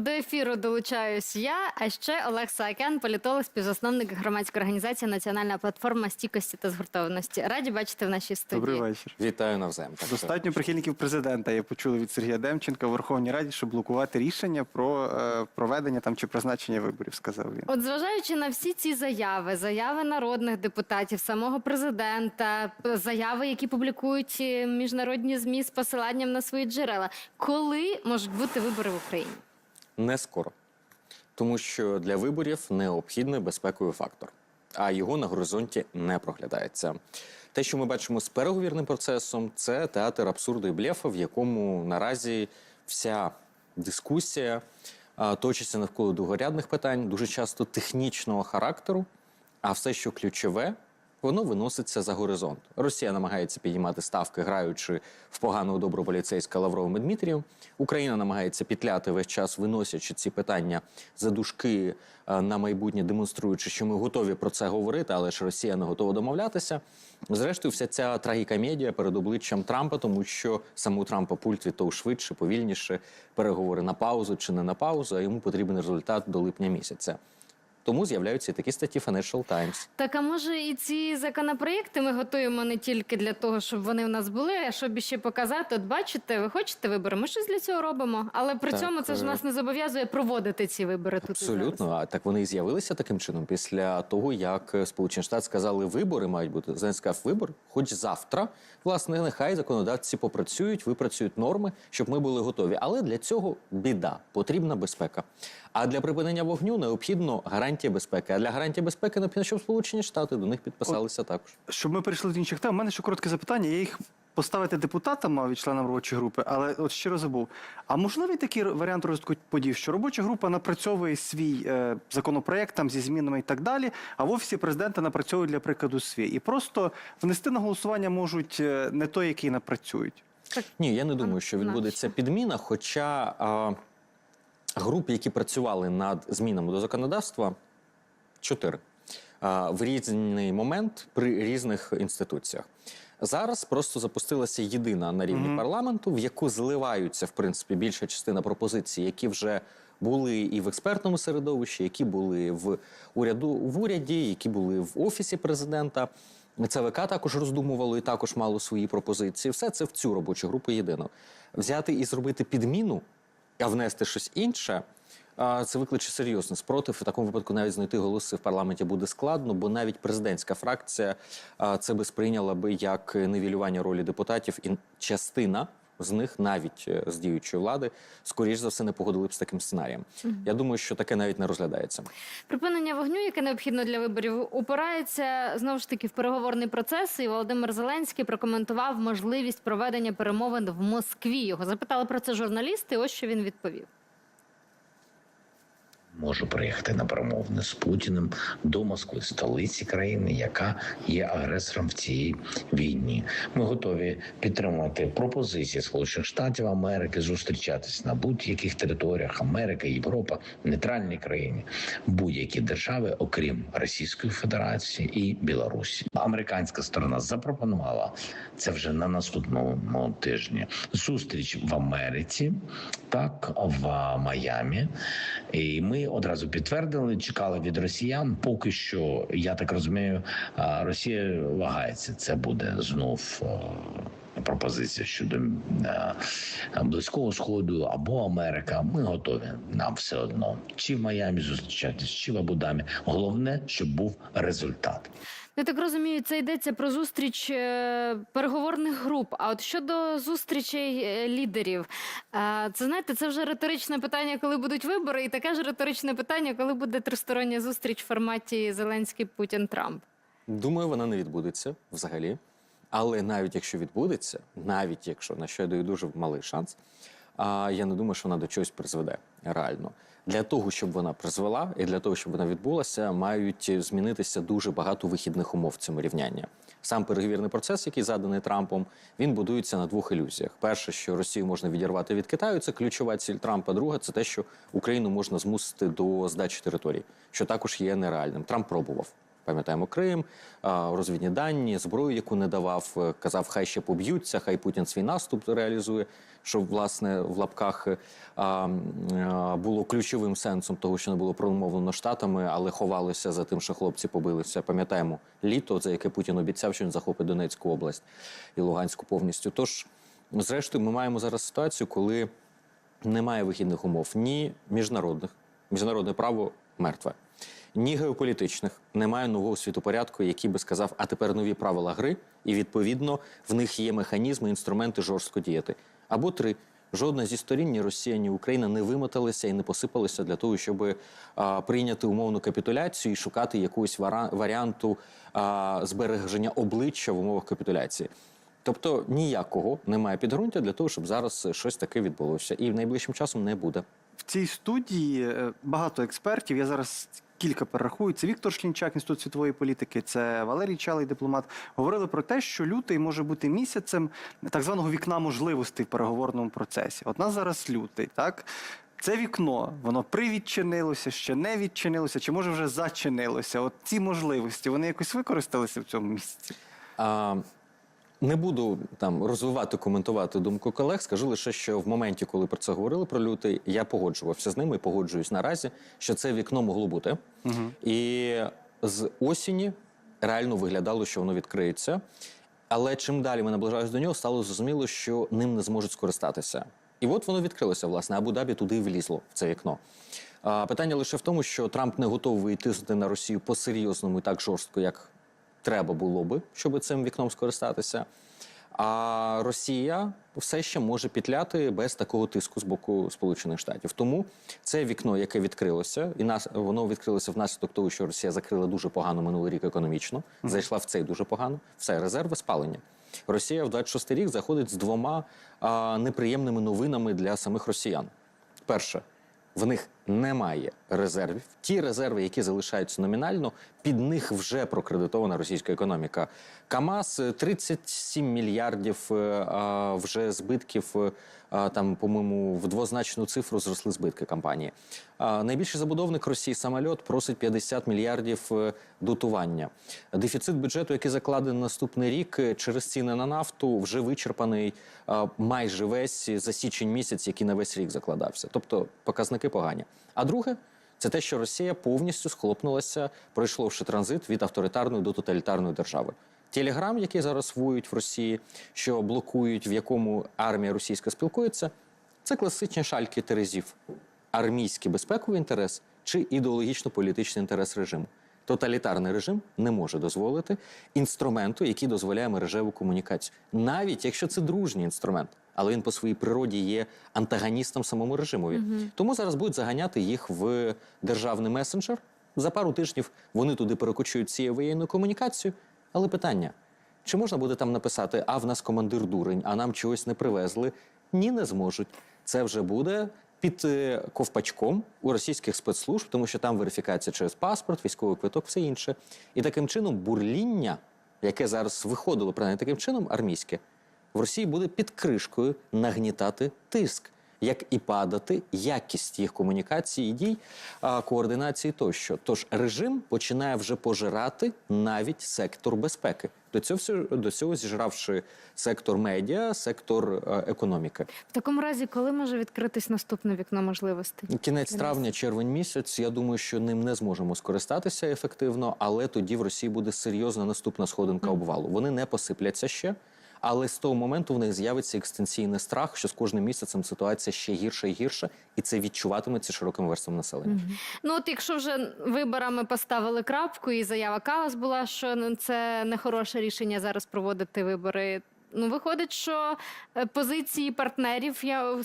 До ефіру долучаюсь я, а ще Олег Саакян, політолог, співзасновник громадської організації Національна платформа стійкості та згуртованості. Раді бачити в нашій студії. Добрий вечір. Вітаю навзаєм. Так Достатньо прихильників президента. Я почули від Сергія Демченка в Верховній Раді, щоб блокувати рішення про е, проведення там чи призначення виборів. Сказав він. От зважаючи на всі ці заяви, заяви народних депутатів, самого президента, заяви, які публікують е, міжнародні змі з посиланням на свої джерела, коли можуть бути вибори в Україні? Не скоро. Тому що для виборів необхідний безпековий фактор, а його на горизонті не проглядається. Те, що ми бачимо з переговірним процесом, це театр абсурду і блефа, в якому наразі вся дискусія точиться навколо другорядних питань, дуже часто технічного характеру, а все, що ключове, воно виноситься за горизонт. Росія намагається підіймати ставки, граючи в поганого добру поліцейська Лавровим і. Україна намагається пітляти весь час, виносячи ці питання за дужки е, на майбутнє, демонструючи, що ми готові про це говорити, але ж Росія не готова домовлятися. Зрештою, вся ця трагікомедія перед обличчям Трампа, тому що саме у Трампа пульт від того швидше, повільніше, переговори на паузу чи не на паузу, а йому потрібен результат до липня місяця. Тому з'являються і такі статті Financial Times. Так, а може і ці законопроєкти ми готуємо не тільки для того, щоб вони в нас були, а щоб іще показати. От бачите, ви хочете вибори? Ми щось для цього робимо. Але при Так, цьому це ж е, нас не зобов'язує проводити ці вибори тут. Абсолютно, а так вони і з'явилися таким чином після того, як е, Сполучені Штати сказали, вибори мають бути. Зеленський сказав, вибор, хоч завтра. Власне, нехай законодавці попрацюють, випрацюють норми, щоб ми були готові. Але для цього біда, потрібна безпека. А для припинення вогню необхідно гарантія безпеки. А для гарантії безпеки необхідно, щоб Сполучені Штати до них підписалися також. Щоб ми перейшли до інших тем, у мене ще коротке запитання. Я їх поставити депутатам мав від членам робочої групи, але от щиро забув. А можливий такий варіант розвитку подій, що робоча група напрацьовує свій е, законопроект там зі змінами і так далі, а в офісі президента напрацьовує для прикладу свій. І просто внести на голосування можуть е, не той, який напрацюють. Ні, я не думаю, що відбудеться підміна. Хоча а, груп, які працювали над змінами до законодавства, чотири в різний момент при різних інституціях. Зараз просто запустилася єдина на рівні Мгм. парламенту, в яку зливаються в принципі більша частина пропозицій, які вже були і в експертному середовищі, які були в уряду в уряді, які були в офісі президента. ЦВК також роздумувало і також мало свої пропозиції. Все це в цю робочу групу єдино. Взяти і зробити підміну, а внести щось інше. Це викличе серйозний спротив. В такому випадку навіть знайти голоси в парламенті буде складно, бо навіть президентська фракція це би сприйняла би як невілювання ролі депутатів, і частина з них, навіть е, з діючої влади, скоріш за все не погодили б з таким сценарієм. Я думаю, що таке навіть не розглядається. Припинення вогню, яке необхідно для виборів, упирається знову ж таки в переговорний процес. І Володимир Зеленський прокоментував можливість проведення перемовин в Москві. Його запитали про це журналісти. Ось що він відповів. Можу приїхати на перемовини з Путіним до Москви, столиці країни, яка є агресором в цій війні. Ми готові підтримувати пропозиції Сполучених Штатів Америки, зустрічатись на будь-яких територіях Америки, Європа, нейтральні країни, будь-які держави, окрім Російської Федерації і Білорусі. Американська сторона запропонувала це вже на наступному тижні. Зустріч в Америці, так в Майамі. І ми одразу підтвердили, чекали від росіян. Поки що, я так розумію, Росія вагається. Це буде знов. Е, Пропозиція щодо е, близького сходу або Америка. Ми готові. Нам все одно чи в Майамі зустрічатись, чи в Абудамі. Головне, щоб був результат. Я так розумію, це йдеться про зустріч е, переговорних груп. А от щодо зустрічей лідерів, це знаєте, це вже риторичне питання, коли будуть вибори, і таке ж риторичне питання, коли буде тристороння зустріч в форматі Зеленський Путін Трамп. Думаю, вона не відбудеться взагалі. Але навіть якщо відбудеться, навіть якщо на що я даю дуже малий шанс, а я не думаю, що вона до чогось призведе реально. Для того, щоб вона призвела, і для того, щоб вона відбулася, мають змінитися дуже багато вихідних умов в цьому рівнянні. Сам переговірний процес, який заданий Трампом, він будується на двох ілюзіях: перше, що Росію можна відірвати від Китаю, це ключова ціль Трампа. Друга це те, що Україну можна змусити до здачі територій, що також є нереальним. Трамп пробував. Пам'ятаємо Крим, розвідні дані, зброю, яку не давав, е, казав, хай ще поб'ються, хай Путін свій наступ реалізує. Що власне в лапках е, а, було ключовим сенсом того, що не було промовлено штатами, але ховалося за тим, що хлопці побилися. Пам'ятаємо літо, за яке Путін обіцяв, що він захопить Донецьку область і Луганську повністю. Тож, зрештою, ми маємо зараз ситуацію, коли немає вихідних умов ні міжнародних, міжнародне право мертве, ні геополітичних, немає нового світопорядку, який би сказав, а тепер нові правила гри, і відповідно в них є механізми, інструменти жорстко діяти. Або три. Жодна зі сторін, ні Росія, ні Україна не вимоталися і не посипалися для того, щоб а, прийняти умовну капітуляцію і шукати якогось варіанту а, збереження обличчя в умовах капітуляції. Тобто ніякого немає підґрунтя для того, щоб зараз щось таке відбулося, і в найближчим часом не буде. В цій студії е, багато експертів. Я зараз кілька перерахую. Це Віктор Шлінчак, інститут світової політики, це Валерій Чалий, дипломат. Говорили про те, що лютий може бути місяцем так званого вікна можливостей в переговорному процесі. От нас зараз лютий, так. Це вікно, воно привідчинилося, ще не відчинилося, чи може вже зачинилося. От ці можливості вони якось використалися в цьому місяці. А, не буду там розвивати, коментувати думку колег. Скажу лише, що в моменті, коли про це говорили про лютий, я погоджувався з ними і погоджуюсь наразі, що це вікно могло бути. І з осені реально виглядало, що воно відкриється. Але чим далі ми наближаємося до нього, стало зрозуміло, що ним не зможуть скористатися. І от воно відкрилося, власне, Абу-Дабі туди і влізло в це вікно. А, питання лише в тому, що Трамп не готовий тиснути на Росію по-серйозному і так жорстко, як треба було би, щоб цим вікном скористатися. А Росія все ще може пітляти без такого тиску з боку Сполучених Штатів. Тому це вікно, яке відкрилося, і нас воно відкрилося внаслідок того, що Росія закрила дуже погано минулий рік економічно, зайшла в цей дуже погано. Все резерви спалення. Росія в 26 рік заходить з двома а, неприємними новинами для самих росіян. Перше, в них немає резервів. Ті резерви, які залишаються номінально, під них вже прокредитована російська економіка. КАМАЗ е, 37 мільярдів е, а, вже збитків. е, а, Там, по-моєму, в двозначну цифру зросли збитки компанії. А, Найбільший забудовник Росії самольот просить 50 мільярдів е, дотування. Дефіцит бюджету, який закладений на наступний рік е, через ціни на нафту, вже вичерпаний а, майже весь за січень місяць, який на весь рік закладався. Тобто показники погані. А друге, це те, що Росія повністю схлопнулася, пройшовши транзит від авторитарної до тоталітарної держави. Телеграм, який зараз воюють в Росії, що блокують, в якому армія російська спілкується, це класичні шальки терезів. Армійський безпековий інтерес чи ідеологічно-політичний інтерес режиму. Тоталітарний режим не може дозволити інструменту, який дозволяє мережеву комунікацію, навіть якщо це дружній інструмент, але він по своїй природі є антагоністом самому режимові. Тому зараз будуть заганяти їх в державний месенджер. За пару тижнів вони туди перекочують цією воєнною комунікацією. Але питання: чи можна буде там написати, а в нас командир дурень, а нам чогось не привезли? Ні, не зможуть. Це вже буде під е, ковпачком у російських спецслужб, тому що там верифікація через паспорт, військовий квиток, все інше. І таким чином бурління, яке зараз виходило принаймні таким чином, армійське, в Росії буде під кришкою нагнітати тиск. Як і падати якість їх комунікації і дій, координації тощо. Тож режим починає вже пожирати навіть сектор безпеки. До цього до цього зіжравши сектор медіа, сектор е, економіки. В такому разі, коли може відкритись наступне вікно можливостей? Кінець травня, червень місяць. Я думаю, що ним не зможемо скористатися ефективно, але тоді в Росії буде серйозна наступна сходинка обвалу. Вони не посипляться ще. Але з того моменту в них з'явиться екстенційний страх, що з кожним місяцем ситуація ще гірша і гірша, і це відчуватиметься широким верством населення. Ну от якщо вже виборами поставили крапку, і заява Калас була, що це не хороше рішення зараз проводити вибори. Ну, виходить, що е, позиції партнерів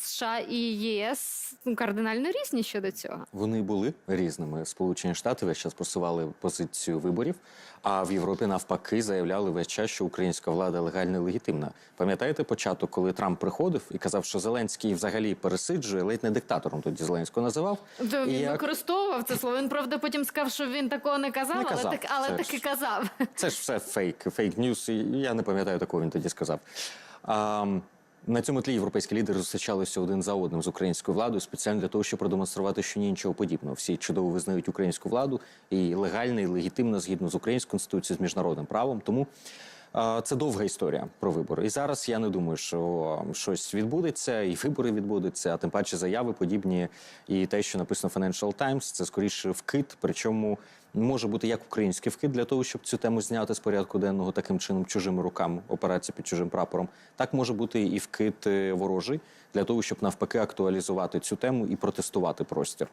США і ЄС ну, кардинально різні щодо цього. Вони були різними. Сполучені Штати весь час просували позицію виборів, а в Європі навпаки заявляли весь час, що українська влада легальна і легітимна. Пам'ятаєте початок, коли Трамп приходив і казав, що Зеленський взагалі пересиджує, ледь не диктатором тоді Зеленського називав. То він як- використовував це слово. Він правда потім сказав, що він такого не казав, Не але так, але таки ж. казав. Це ж все фейк, фейк ньюс. Я не пам'ятаю такого він тоді сказав. А, На цьому тлі європейські лідери зустрічалися один за одним з українською владою спеціально для того, щоб продемонструвати, що ні нічого подібного. Всі чудово визнають українську владу і легальна, і легітимно згідно з українською конституцією, з міжнародним правом. Тому це довга історія про вибори. І зараз я не думаю, що щось відбудеться, і вибори відбудуться, а тим паче заяви подібні. І те, що написано Financial Times, це скоріше вкид. Причому може бути як український вкид для того, щоб цю тему зняти з порядку денного таким чином чужими руками, операція під чужим прапором. Так може бути і вкид е, ворожий для того, щоб навпаки актуалізувати цю тему і протестувати простір.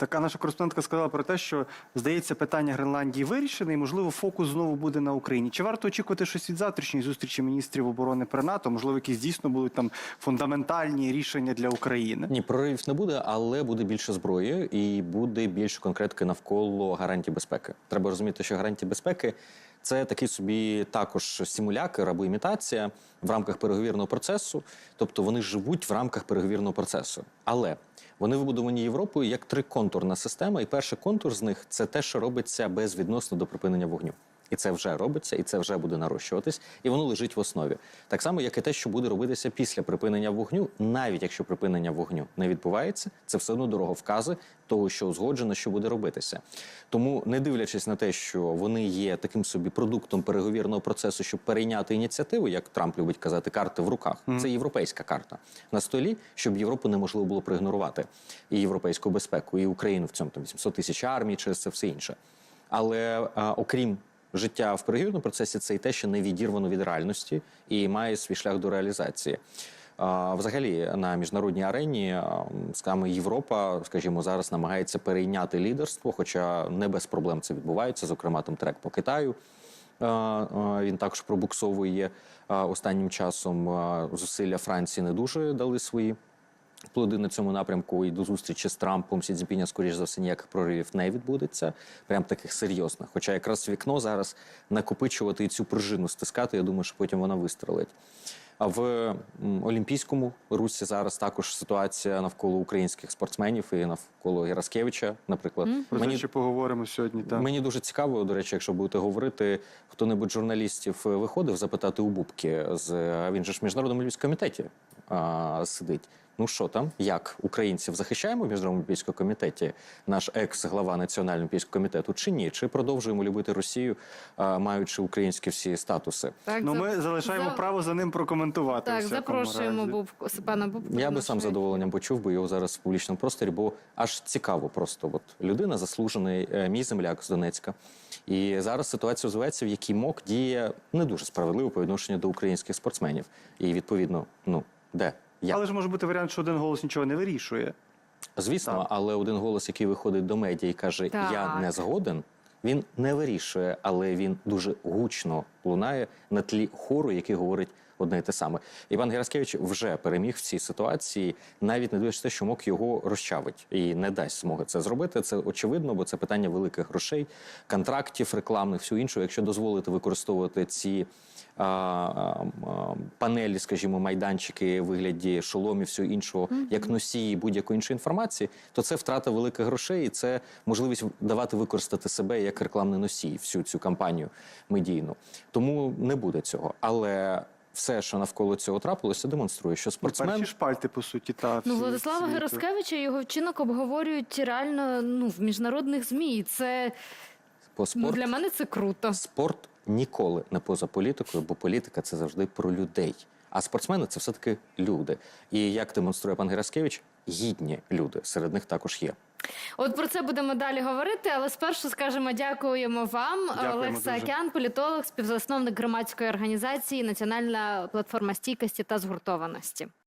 Така наша кореспондентка сказала про те, що здається, питання Гренландії вирішене, і можливо фокус знову буде на Україні. Чи варто очікувати щось від завтрашньої зустрічі міністрів оборони при НАТО? Можливо, якісь дійсно будуть там фундаментальні рішення для України? Ні, проривів не буде, але буде більше зброї і буде більше конкретики навколо гарантій безпеки. Треба розуміти, що гарантії безпеки це такий собі також симулякер або імітація в рамках переговірного процесу. Тобто вони живуть в рамках переговірного процесу. Але вони вибудовані Європою як триконтурна система, і перший контур з них це те, що робиться безвідносно до припинення вогню. І це вже робиться, і це вже буде нарощуватись, і воно лежить в основі. Так само, як і те, що буде робитися після припинення вогню, навіть якщо припинення вогню не відбувається, це все одно дороговкази того, що узгоджено, що буде робитися. Тому, не дивлячись на те, що вони є таким собі продуктом переговірного процесу, щоб перейняти ініціативу, як Трамп любить казати, карти в руках. Це європейська карта на столі, щоб Європу неможливо було проігнорувати і європейську безпеку, і Україну в цьому там 800 тисяч армій, через це все інше. Але а, окрім життя в переговірному процесі, це і те, що не відірвано від реальності і має свій шлях до реалізації. Взагалі на міжнародній арені скажімо, Європа, скажімо, зараз намагається перейняти лідерство, хоча не без проблем це відбувається. Зокрема, там трек по Китаю. Він також пробуксовує останнім часом. Зусилля Франції не дуже дали свої плоди на цьому напрямку і до зустрічі з Трампом Сі Цзіньпіня, скоріш за все, ніяких проривів не відбудеться, прям таких серйозних. Хоча якраз вікно зараз накопичувати і цю пружину стискати, я думаю, що потім вона вистрелить. А в Олімпійському русі зараз також ситуація навколо українських спортсменів і навколо Гераскевича, наприклад. Про це Мені ще поговоримо сьогодні. Так. Мені дуже цікаво, до речі, якщо будете говорити, хто-небудь журналістів виходив запитати у Бубки з він же ж в міжнародному олімпійському комітеті а, сидить. Ну що там, як українців захищаємо в міжнародному олімпійському комітеті, наш екс-глава національного олімпійського комітету, чи ні? Чи продовжуємо любити Росію, а, маючи українські всі статуси? Так, Ну, за- ми залишаємо за- право за ним прокоментувати. Так, запрошуємо разі. Бубку, пана Бубку. Я би сам задоволенням почув би його зараз в публічному просторі, бо аж цікаво просто. От людина заслужений, е, мій земляк з Донецька. І зараз ситуація розвивається, в якій МОК діє не дуже справедливо по відношенню до українських спортсменів. І відповідно, ну де? Як? Але ж може бути варіант, що один голос нічого не вирішує. Звісно, Так. але один голос, який виходить до медіа і каже, я Так. не згоден. Він не вирішує, але він дуже гучно лунає на тлі хору, який говорить одне і те саме. Іван Гераскевич вже переміг в цій ситуації, навіть не дивлячись те, що мок його розчавить і не дасть змоги це зробити. Це очевидно, бо це питання великих грошей, контрактів, рекламних, всього іншого. Якщо дозволити використовувати ці а, а, а, панелі, скажімо, майданчики вигляді шоломів, всього іншого, як носії будь-якої іншої інформації, то це втрата великих грошей, і це можливість давати використати себе як рекламний носій всю цю кампанію медійну. Тому не буде цього. Але все, що навколо цього трапилося, демонструє, що Ну, спортсмен Перші шпальти, по суті, та Ну, Владислава світу. Гераскевича і його вчинок обговорюють реально ну, в міжнародних ЗМІ. І це по ну, для мене це круто. спорт ніколи не поза політикою, бо політика це завжди про людей. А спортсмени це все таки люди. І як демонструє пан Гераскевич, гідні люди серед них також є. От про це будемо далі говорити, але спершу скажемо дякуємо вам. Дякуємо Олег дуже. Саакян, політолог, співзасновник громадської організації Національна платформа стійкості та згуртованості.